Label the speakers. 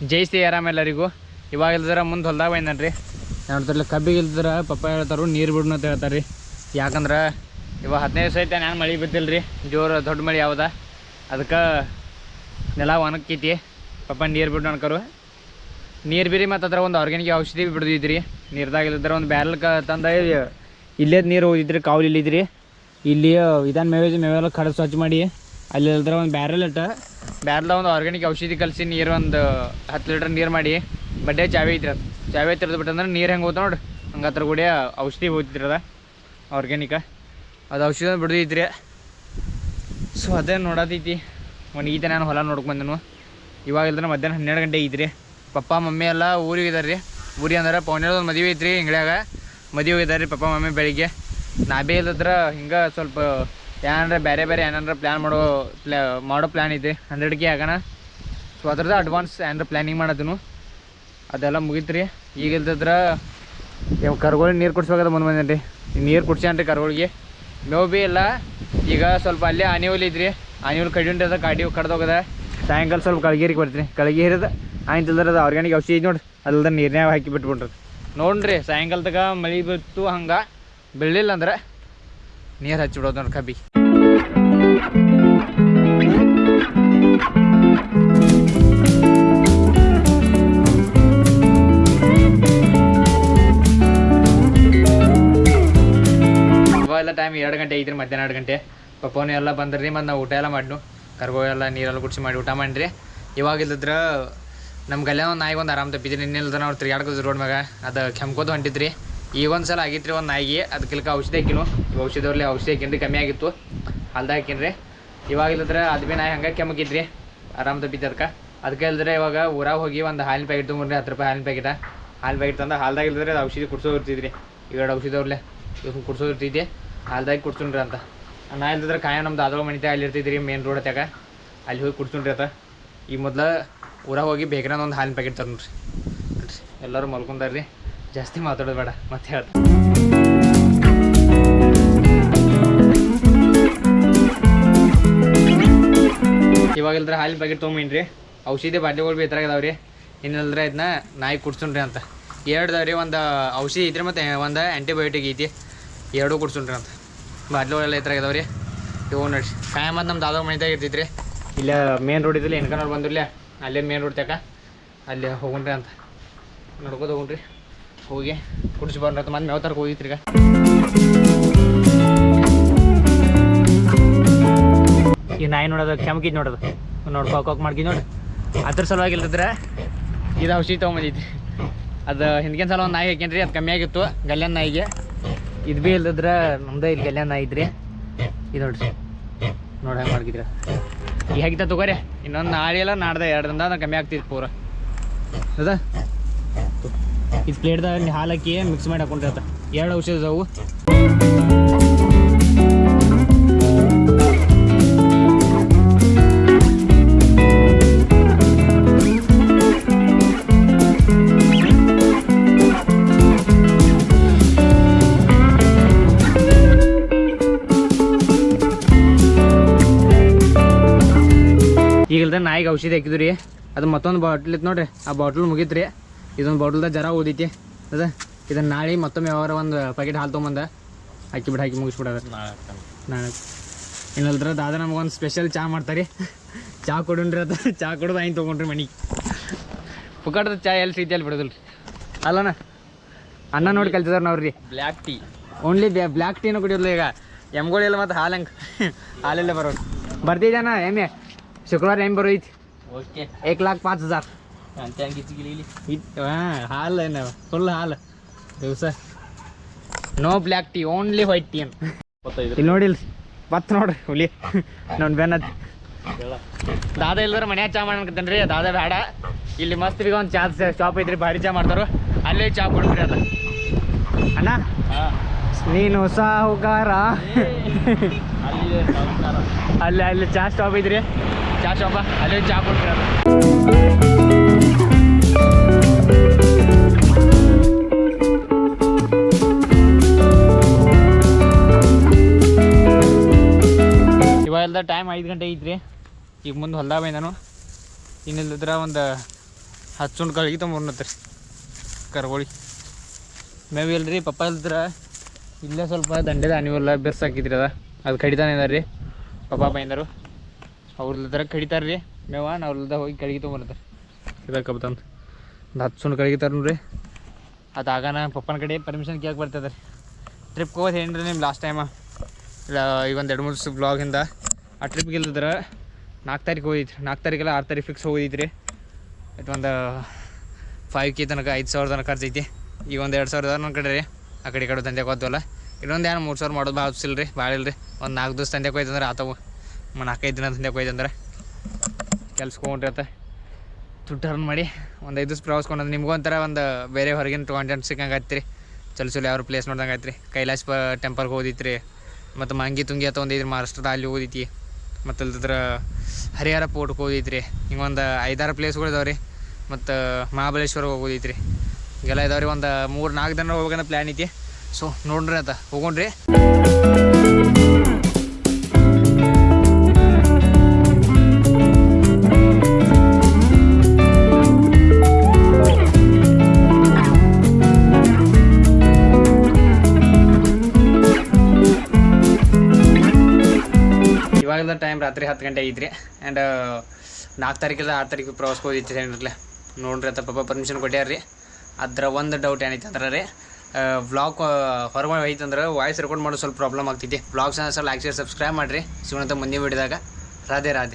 Speaker 1: ಜೈ C ಆರಾಮ ಎಲ್ಲರಿಗೂ. ಇವಾಗ ಇಲ್ದಿರ ಮುಂದೆ ಹೊಲ್ದಾಗ ಬಂದನ್ರಿ ನೋಡ್ತಿರ್ಲಿ, ಕಬ್ಬಿಗೆ ಇಲ್ದಿರ ಪಪ್ಪ ಹೇಳ್ತಾರು, ನೀರು ಬಿಡ್ನ ಅಂತ ಹೇಳ್ತಾರೆ ಯಾಕಂದ್ರೆ ಇವಾಗ ಹದಿನೈದು ಸಹಿತ ನಾನು ಮಳೆ ಬಿದ್ದಿಲ್ಲ ರೀ ಜೋರು ದೊಡ್ಡ ಮಳೆ ಯಾವ್ದ? ಅದಕ್ಕೆ ನೆಲ ಒಣಗ್ತೈತಿ. ಪಪ್ಪ ನೀರು ಬಿಡು ಅನ್ಕರು. ನೀರು ಬಿರಿ ಮತ್ತು ಅದ್ರ ಒಂದು ಆರ್ಗ್ಯಾನಿಕ್ ಔಷಧಿ ಬಿಡ್ದಿದ್ರಿ. ನೀರ್ದಾಗ ಇಲ್ಲದ್ರ ಒಂದು ಬ್ಯಾರಲ್ ಕ ತಂದ ಇಲ್ಲೇ ನೀರು ಹೋಗಿದ್ರಿ ಕಾವಲು ಇಲ್ಲಿದ್ರಿ. ಇಲ್ಲಿ ಇದನ್ನು ಮೇವೆ ಮೇವೆಲ್ಲ ಕಡೆ ಸ್ವಚ್ಛ ಮಾಡಿ. ಅಲ್ಲಿ ಇಲ್ದ್ರ ಒಂದು ಬ್ಯಾರಲ್ ಇಟ್ಟ. ಬ್ಯಾರಲ್ ಒಂದು ಆರ್ಗ್ಯಾನಿಕ್ ಔಷಧಿ ಕಲಸಿ ನೀರು ಒಂದು ಹತ್ತು ಲೀಟ್ರ್ ನೀರು ಮಾಡಿ, ಬಡ್ಡೆ ಚಾವಿ ಐತ್ರಿ ಅದು. ಚಾವಿ ಐತಿರೋದು ಬಿಟ್ಟಂದ್ರೆ ನೀರು ಹೆಂಗೆ ಹೋಗ್ತಾವ ನೋಡಿ, ಹಂಗೆ ಹತ್ರ ಕೂಡ ಔಷಧಿ ಹೋಗ್ತಿದ್ರಿ ಅದ ಆರ್ಗ್ಯಾನಿಕ ಅದು ಔಷಧ ಬಿಡ್ದೈತ್ರಿ ಸೊ ಅದೇ ನೋಡತೈತಿ, ಒಂದು ಈತ ನಾನು ಹೊಲ ನೋಡ್ಕೊ ಬಂದನು. ಇವಾಗ ಇಲ್ದ್ರೆ ಮಧ್ಯಾಹ್ನ ಹನ್ನೆರಡು ಗಂಟೆ ಐತ್ರಿ. ಪಪ್ಪ, ಮಮ್ಮಿ ಎಲ್ಲ ಊರಿಗೆ ಇದ್ದಾರೆ ರೀ ಊರಿಗೆ ಅಂದ್ರೆ ಪೌನ್ಯದ ಒಂದು ಮದುವೆ ಐತ್ರಿ ಹಿಂಗ್ಳ್ಯಾಗ. ಮದುವೆ ಹೋಗಿದ್ದಾರೆ ರೀ ಪಪ್ಪ, ಮಮ್ಮಿ ಬೆಳಿಗ್ಗೆ. ನಾ ಬೇ ಇಲ್ಲದ್ರೆ ಹಿಂಗೆ ಸ್ವಲ್ಪ ಏನಾರ ಬೇರೆ ಬೇರೆ ಏನಾರ ಪ್ಲ್ಯಾನ್ ಮಾಡೋ ಪ್ಲಾ ಮಾಡೋ ಪ್ಲ್ಯಾನ್ ಐತಿ ಹಂಡ್ರೆಡ್ಗೆ ಆಗೋಣ. ಸೊ ಅದ್ರದ್ದು ಅಡ್ವಾನ್ಸ್ ಏನಾರ ಪ್ಲ್ಯಾನಿಂಗ್ ಮಾಡೋದನ್ನು ಅದೆಲ್ಲ ಮುಗೀತ್ರಿ ಈಗ ಇಲ್ದಿದ್ರೆ ಇವ್ ಕರ್ಗೋಳಿಗೆ ನೀರು ಕುಡ್ಸ್ಬೇಕಾದ್ರೆ ಮುಂದೆ ಬಂದೇನೆ ರೀ. ನೀರು ಕುಡ್ಸ್ಯಾನ್ರಿ ಕರ್ಗೋಳಿಗೆ. ಮೇವು ಭೀ ಇಲ್ಲ. ಈಗ ಸ್ವಲ್ಪ ಅಲ್ಲೇ ಆನಿವಲ್ ಇದ್ರಿ. ಐತ್ರಿ ಆನೆ ಹುಲ್ ಕಡಿ ಉಂಟದ ಗಾಡಿ ಕಡ್ದೋಗದ ಸಾಯಂಕಾಲ ಸ್ವಲ್ಪ ಕಳಗೇರಿಗೆ ಬರ್ತೀನಿ ಕಳಗಿ ಹಿರಿದ ಆಯ್ತಲ್ದ್ರ ಅದು ಆರ್ಗ್ಯಾನಿಕ್ ಔಷಧಿ ಐತಿ ನೋಡ್ರಿ. ಅಲ್ದ ನೀರಿನ್ಯಾಗ ಹಾಕಿ ಬಿಟ್ಬಿಟ್ರಿ ನೋಡ್ರಿ, ಸಾಯಂಕಾಲದಾಗ ಮಳೆ ಬಿತ್ತು ಹಂಗೆ. ಬೆಳಿಲಿಲ್ಲ ಅಂದ್ರೆ ನೀರು ಹಚ್ಚಿಬಿಡೋದು ನೋಡ್ರಿ ಕಬ್ಬಿ. ಎರಡು ಗಂಟೆ ಐತ್ರಿ ಮಧ್ಯಾಹ್ನ ಎರಡು ಗಂಟೆ. ಪಪ್ಪನೂ ಎಲ್ಲ ಬಂದ್ರಿ ಮತ್ತು ನಾವು ಊಟ ಎಲ್ಲ ಮಾಡ್ನು. ಕರ್ಗೋ ಎಲ್ಲ ನೀರೆಲ್ಲ ಕುಡಿಸಿ ಮಾಡಿ ಊಟ ಮಾಡಿರಿ ಇವಾಗ ಇಲ್ಲದ್ರ ನಮ್ಮ ಗಲ್ಯ ಒಂದು ನಾಯಿಗೆ ಒಂದು ಆರಾಮ್ ತಪ್ಪಿದ್ರಿ. ನಿನ್ನಿಲ್ದ ನಾವು ತಿರ್ಗಾಡ್ಕೋದು ರೋಡ್ ಮ್ಯಾಗ. ಅದು ಕೆಮ್ಕೋದು ಹೊಂಟಿದ್ರಿ. ಈಗ ಒಂದು ಸಲ ಆಗಿತ್ತು ರೀ ಒಂದು ನಾಯಿಗೆ. ಅದಕ್ಕಿಲ್ಕ ಔಷಧಿ ಹಾಕಿನು. ಈ ಔಷಧವ್ರಲ್ಲಿ ಔಷಧಿ ಹಾಕಿನ್ರಿ, ಕಮ್ಮಿ ಆಗಿತ್ತು. ಅಲ್ದ ಹಾಕಿನ್ರಿ. ಇವಾಗ ಇಲ್ಲದ್ರೆ ಅದು ಭೀ ನಾಯಿ ಹಂಗೆ ಕೆಮ್ಮಕಿದ್ರಿ ಆರಾಮ್ ತಪ್ಪಿದ್ದೆ ಅದಕ್ಕೆ ಅದಕ್ಕೆ ಇಲ್ದ್ರೆ ಇವಾಗ ಊರಾಗ ಹೋಗಿ ಒಂದು ಹಾಲಿನ ಪ್ಯಾಕೆಟ್ ತೊಗೊಂಡ್ರಿ ಹತ್ತು ರೂಪಾಯಿ ಹಾಲಿನ ಪ್ಯಾಕೆಟ. ಹಾಲು ಪ್ಯಾಕೆಟ್ ತಂದು ಹಾಲ್ದಾಗ ಇಲ್ದ್ರೆ ಅದು ಔಷಧಿ ಕುಡ್ಸೋ ಇರ್ತಿದ್ರಿ. ಎರಡು ಔಷಧವ್ರಲ್ಲೇ ಇವ್ನು ಕುಡ್ಸೋದು ಇರ್ತೈತಿ ಹಾಲ್ದಾಗ ಕುಡ್ಸುಣ್ರಿ ಅಂತ. ನಾ ಇಲ್ದಿದ್ರೆ ಕಾಯ ನಮ್ದು ಮನೆ ಮನಿತಾಗ ಅಲ್ಲಿ ಇರ್ತಿದ್ರಿ ಮೇನ್ ರೋಡ್ ಹತ್ಯಾಗ ಅಲ್ಲಿ ಹೋಗಿ ಕುಡ್ಸುಣ್ರಿ ಅಂತ ಈ ಮೊದ್ಲು ಊರಾಗ ಹೋಗಿ ಬೇಕ್ರಾನ ಒಂದು ಹಾಲಿನ ಪ್ಯಾಕೆಟ್ ತರ್ನ್ರಿ ಎಲ್ಲರೂ ಮಲ್ಕೊಂಡಾರ್ರಿ. ಜಾಸ್ತಿ ಮಾತಾಡೋದು ಬೇಡ, ಮತ್ತೆ ಹೇಳ್ತೀನಿ. ಇವಾಗ ಇಲ್ದ್ರೆ ಹಾಲಿನ ಪ್ಯಾಕೆಟ್ ತೊಗೊಂಬಿನ್ರಿ ಔಷಧಿ ಬಾಟ್ಲಿಗಳು ಭೀ ರೀ ಇನ್ನಿಲ್ದ್ರೆ ಇದನ್ನ ನಾಯಿ ಕುಡ್ಸುಣ್ರಿ ಅಂತ. ಎರಡು ಅದಾವ್ರಿ ಒಂದು ಔಷಧಿ ಐತ್ರಿ ಮತ್ತು ಒಂದು ಆ್ಯಂಟಿಬಯೋಟಿಕ್ ಐತಿ. ಎರಡೂ ರೀ ಅಂತ. ಬಾದ್ಲು ಎಲ್ಲ ಇತರ ಇದಾವೆ ರೀ ಇವು ನೋಡ್ರಿ. ಕಾಯ ಮತ್ತು ನಮ್ಮ ದಾದಾಗ ಮನೆದಾಗ ಇರ್ತೈತ್ರಿ. ಇಲ್ಲ ಮೇನ್ ರೋಡ್ ಇದ್ದಿಲ್ಲ ಎಣ್ಕನವ್ರು ಬಂದಿರ್ಲಿ ಅಲ್ಲೇ ಮೇನ್ ರೋಡ್ ತಕ ಅಲ್ಲಿ ಹೋಗುಣ್ರಿ ಅಂತ. ನೋಡ್ಕೋತ ಹೋಗುಣ್ರಿ. ಹೋಗಿ ಕುಡಿಸಿ ಬರ್ರಿ ಅಂತ ಮತ್ತೆ ತರಕ ಹೋಗಿತ್ರಿ ಈಗ ಈ ನಾಯಿ ನೋಡೋದು ಕೆಮ್ಕಿದ್ ನೋಡೋದು. ಕಾಕ್ ಮಾಡ್ಕಿ ನೋಡಿ. ಅದ್ರ ಸಲುವಾಗಿ ಇಲ್ದಿದ್ರೆ ಇದು ಔಷಧಿ ತೊಗೊಂಬಂದೈತಿ ಅದು ಹಿಂದಿನ ಸಲ ಒಂದು ನಾಯಿ ಹಾಕ್ಯನ್ರಿ, ಅದು ಕಮ್ಮಿ ಆಗಿತ್ತು, ಗಲ್ಯಾನ್ ನಾಯಿಗೆ. ಇದು ಭೀ ಇಲ್ದಿದ್ರೆ ನಮ್ದೇ ಇಲ್ಲಿ ಕಲ್ಯಾಣ ಐತ್ರಿ ಇದು ನೋಡ್ರಿ ನೋಡಿ ಹೆಂಗೆ ಮಾಡ್ಕಿದ್ರ ಈಗ ಹೇಗಿತ್ತ ತಗೋರಿ. ಇನ್ನೊಂದು ನಾಳೆ ಎಲ್ಲ ನಾಡ್ದೆ ಎರಡರಿಂದ ಕಮ್ಮಿ ಆಗ್ತಿತ್ತು ಪೂರ. ಅದ ಇದು ಪ್ಲೇಟ್ದಾಗ ಹಾಲು ಹಾಕಿ ಮಿಕ್ಸ್ ಮಾಡಿ ಹಾಕೊಂಡಿರತ್ತ ಎರಡು ಔಷಧ ಅದಾವು. ಇಲ್ದ ನಾಯಿಗೆ ಔಷಧಿ ಹಾಕಿದ್ರಿ. ರೀ ಅದು ಮತ್ತೊಂದು ಬಾಟ್ಲ್ ಇತ್ತು ನೋಡ್ರಿ. ಆ ಬಾಟ್ಲ್ ಮುಗೀತು ರೀ. ಇದೊಂದು ಬಾಟ್ಲ್ದಾಗ ಜರ ಓದೈತಿ ಅದ ಇದನ್ನು ನಾಳೆ ಮತ್ತೊಮ್ಮೆ ಯಾವಾರ ಒಂದು ಪ್ಯಾಕೆಟ್ ಹಾಲು ತೊಗೊಂಬಂದ ಹಾಕಿ ಬಿಟ್ಟು ಹಾಕಿ ಮುಗಿಸ್ಬಿಡೋದು ನಾಳೆ. ಇನ್ನಲ್ದ್ರ ದಾದ ನಮಗೊಂದು ಸ್ಪೆಷಲ್ ಚಾ ಮಾಡ್ತಾರೆ. ಚಾ ಕೊಡೋಣ್ರಿ ಅದ. ಚಾ ಕೊಡೋದು ಆಯ್ತು ತೊಗೊಂಡ್ರಿ ಮನಿ ಪುಕಾಟದ ಚಾ ಎಲ್ಲಿ ಸಿಗ್ತಿ ಅಲ್ಲಿ ಬಿಡೋದಿಲ್ಲ ರೀ ಅಲ್ಲಣ್ಣ ಅನ್ನ ನೋಡಿ ಕಲ್ತಿದಾರ ರೀ
Speaker 2: ಬ್ಲ್ಯಾಕ್ ಟೀ
Speaker 1: ಓನ್ಲಿ ಬ್ಲ್ಯಾಕ್ ಟೀನು ಕುಡಿಯೋದಿಲ್ಲ ಈಗ. ಎಮ್ಗಳಿಲ್ಲ ಮತ್ತು ಹಾಲು ಹಂಗೆ. ಹಾಲೆಲ್ಲ ಬರೋದು. ಬರ್ತಿದ್ದಾನ ಎಮ್ಮೆ? ಶುಕ್ರವಾರ ಏನು ಬರೋಯ್ತು
Speaker 2: ಓಕೆ
Speaker 1: ಏಕ್ ಲಾಕ್ ಪಾಚ್ ಹಜಾರ್
Speaker 2: ಅಂತ ಹಂಗಿಚ್ಗಿಲಿ
Speaker 1: ಇಟ್ ಹಾಂ ಹಾಲು ಏನು ಫುಲ್ ಹಾಲು ದಿವಸ no black tea only white tea
Speaker 2: ಅಂತ
Speaker 1: ಇಲ್ಲಿ ನೋಡಿಲ್ಲ ಮತ್ತೆ ನೋಡ್ರಿ ಹುಲಿ ನೋಡಿ
Speaker 2: ಬೆನ್ನತ್
Speaker 1: ದಾದಾ ಇಲ್ದ್ರ ಮನ್ಯಾಗ ಚಾ ಮಾಡ್ಕತ್ತೇನೆ ರೀ ದಾದಾ ಬೇಡ ಇಲ್ಲಿ ಮಸ್ತ್ ಬೀಗ ಒಂದು ಚಾನ್ಸ್ ಶಾಪ್ ಐತ್ರಿ ಭಾರಿ ಚಾ ಮಾಡ್ತಾರು ಅಲ್ಲೇ ಚಾ ಕುಡಿದ್ರಿ ಅದ ಅಣ್ಣ ನೀನು ಸಾಹುಕಾರ
Speaker 2: ಅಲ್ಲಿ
Speaker 1: ಅಲ್ಲಿ ಚಾ ಸ್ಟಾಪ್ ಐತ್ರಿ ಚಾ ಅದ ಟೈಮ್ ಐದು ಗಂಟೆ ಐತ್ರಿ. ಈಗ ಮುಂದೆ ಹೊಲ್ದಾಗ ಬಂದನು. ಇನ್ನಿಲ್ಲದ್ರ ಒಂದು ಹತ್ತು ಸುಂಡ್ ಕಳಿಗೆ ತೊಗೊಂಬರ್ನತ್ರಿ ಕರ್ಗೋಳಿ. ಮೇವು ಇಲ್ರಿ, ಪಪ್ಪ ಇಲ್ದ್ರ ಇಲ್ಲೇ ಸ್ವಲ್ಪ ದಂಡೆದ ಅನಿವಲ್ಲ ಬೆರ್ಸಾಕಿದ್ರಿ ಅದ. ಅದು ಕಡಿತಾನೆ ಇದಾರೆ ರೀ ಪಪ್ಪ ಬೈಂದರು. ಅವ್ರಲ್ಲದ್ರ ಕಡಿತಾರೆ ರೀ. ಮೇವ ನಾವ್ರದ ಹೋಗಿ ಕಡಿಗೆ ತೊಗೊಂಬರ್ತಾರೆ ಇದಕ್ಕೆ ಒಂದು ಹತ್ತು ಸುಣ್ಣ ಕಡಿಗಿತಾರ ನೋಡ್ರಿ. ಅದು ಆಗಾನ ಪಪ್ಪನ ಕಡೆ ಪರ್ಮಿಷನ್ ಕೇಳಕ್ಕೆ ಬರ್ತದೆ ರೀ. ಟ್ರಿಪ್ಗೆ ಹೋಗೋದು ಏನ್ರಿ ನಿಮ್ಮ ಲಾಸ್ಟ್ ಟೈಮ ಇಲ್ಲ ಈಗ ಒಂದು ಎರಡು ಮೂರು ದಿವ್ಸ ಬ್ಲಾಗಿಂದ ಆ ಟ್ರಿಪ್ ಇಲ್ದಿದ್ರೆ ನಾಲ್ಕು ತಾರೀಕು ಹೋಗಿದ್ರಿ. ನಾಲ್ಕು ತಾರೀಕೆಲ್ಲ ಆರು ತಾರೀಕು ಫಿಕ್ಸ್ ಹೋಗಿದ್ರಿ. ಇದು ಒಂದು ಫೈವ್ ಕೆ ತನಕ ಐದು ಸಾವಿರ ತನಕ ಖರ್ಚೈತಿ ಈಗ ಒಂದು ಎರಡು ಸಾವಿರದ ನನ್ನ ಕಡೆ ರೀ. ಆ ಕಡೆ ಈ ಕಡೆ ತಂದೆ ಹೋದ್ವಲ್ಲ. ಇನ್ನೊಂದು ಏನು ಮೂರು ಸಾವಿರ ಮಾಡೋದು ಭಾಳ ಇಲ್ಲ ರೀ ಭಾಳ ಇಲ್ಲ ರೀ ಒಂದು ನಾಲ್ಕು ದಿವಸ ತಂದೆ ಹೋಯ್ತಂದ್ರೆ ಆತವು. ನಾಲ್ಕೈದು ದಿನ ತಂದೆ ಹೋಯ್ತಂದ್ರೆ ಕೆಲ್ಸಕ್ಕೆ ಹೋಗ್ಬಿಟ್ಟಿರತ್ತೆ. ದುಡ್ಡು ಅರ್ನ್ ಮಾಡಿ ಒಂದು ಐದು ದಿವಸ ಪ್ರವಾಸಕೊಂಡು ನಿಮಗೂ ಒಂಥರ ಒಂದು ಬೇರೆ ಹೊರಗಿನ ಕಾಂಟೆಂಟ್ ಸಿಕ್ಕಂಗೆ ಆಯ್ತು ಚಲೋ ಚಲೋ ಯಾವ್ರ ಪ್ಲೇಸ್ ನೋಡ್ದಂಗೆ ಆಯ್ತು ರೀ ಕೈಲಾಸ ಟೆಂಪಲ್ಗೆ ಹೋದಿತ್ರಿ. ಮತ್ತು ಮಂಗಿ ತುಂಗಿ ಅಂತ ಒಂದಿದ್ರಿ ಮಹಾರಾಷ್ಟ್ರದ ಅಲ್ಲಿ ಹೋದಿತಿ. ಮತ್ತು ಅಲ್ದ್ರ ಹರಿಹರ ಪೋರ್ಟ್ಗೆ ಹೋದಿತ್ರಿ. ಹಿಂಗೆ ಒಂದು ಐದಾರು ಪ್ಲೇಸ್ಗಳು ಇದಾವೆ ರೀ ಮತ್ತು ಮಹಾಬಲೇಶ್ವರ ಹೋಗೋದೈತ್ರಿ ಹೀಗೆಲ್ಲ ಇದಾವೆ ರೀ ಒಂದು ಮೂರು ನಾಲ್ಕು ದಿನ ಹೋಗೋಣ ಪ್ಲ್ಯಾನ್ ಐತಿ. ಸೊ ನೋಡ್ರಿ ಆತ ಹೋಗೋಣ್ರಿ. ಇವಾಗೆಲ್ಲ ಟೈಮ್ ರಾತ್ರಿ ಹತ್ತು ಗಂಟೆ ಐತ್ರಿ. ಆ್ಯಂಡ್ ನಾಲ್ಕು ತಾರೀಕಿಲ್ಲ ಆರು ತಾರೀಕು ಪ್ರವಾಸಕ್ಕೆ ಹೋಗಿತ್ತು ಏನಿರಲ್ಲ. ನೋಡ್ರಿ ಅಂತ ಪಾಪ ಪರ್ಮಿಷನ್ ಕೊಟ್ಟಾರ್ರಿ ಅದ್ರ ಒಂದು ಡೌಟ್ ಏನೈತೆ ಅಂದ್ರೆ ರೀ ವ್ಲಾಗ್ ಹೊರಗೆ ಐತಂದ್ರೆ ವಾಯ್ಸ್ ರೆಕಾರ್ಡ್ ಮಾಡೋದು ಸ್ವಲ್ಪ ಪ್ರಾಬ್ಲಮ್ ಆಗ್ತೈತಿ. ವ್ಲಾಗ್ಸ್ ಸ್ವಲ್ಪ ಶೇರ್ ಸಬ್ಸ್ಕ್ರೈಬ್ ಮಾಡಿರಿ. ಸಿಗೋಣಂತ ಮುಂದಿನ ವಿಡಿಯೋದಾಗ ರಾಧೆ ರಾಧೆ.